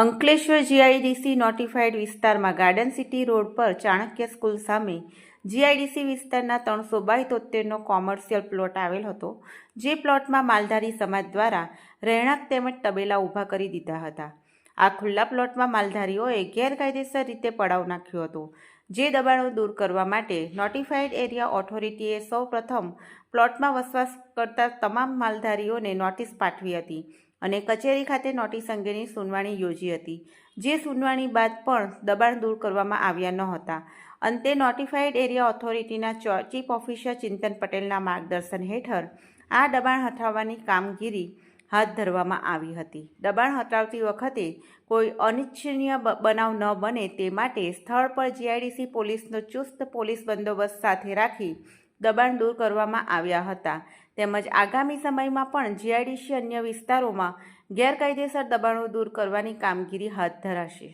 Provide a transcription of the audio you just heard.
Ankleshwar GIDC notified વિસ્તારમાં garden city road પર Chanakya school સામે જીઆઈડીસી વિસ્તારના ત્રણસો બાય તોતેરનો કોમર્શિયલ પ્લોટ આવેલ હતો, જે પ્લોટમાં માલધારી સમાજ દ્વારા રહેણાંક તેમજ તબેલા ઊભા કરી દીધા હતા. આ ખુલ્લા પ્લોટમાં માલધારીઓએ ગેરકાયદેસર રીતે પડાવ નાખ્યો હતો, જે દબાણો દૂર કરવા માટે નોટિફાઈડ એરિયા ઓથોરિટીએ સૌ પ્રથમ પ્લોટમાં વસવાસ કરતા તમામ માલધારીઓને નોટિસ પાઠવી હતી. અને કચેરી ખાતે નોટિસ અંગેની સુનવાણી યોજી હતી, જે સુનવાણી બાદ પણ દબાણ દૂર કરવામાં આવ્યા ન હતા. અંતે નોટિફાઈડ એરિયા ઓથોરિટીના ચીફ ઓફિસર ચિંતન પટેલના માર્ગદર્શન હેઠળ આ દબાણ હટાવવાની કામગીરી હાથ ધરવામાં આવી હતી. દબાણ હટાવતી વખતે કોઈ અનિચ્છનીય બનાવ ન બને તે માટે સ્થળ પર જીઆઈડીસી પોલીસનો ચુસ્ત પોલીસ બંદોબસ્ત સાથે રાખી દબાણ દૂર કરવામાં આવ્યા હતા. તેમજ આગામી સમયમાં પણ જીઆઈડીસી અન્ય વિસ્તારોમાં ગેરકાયદેસર દબાણો દૂર કરવાની કામગીરી હાથ ધરાશે.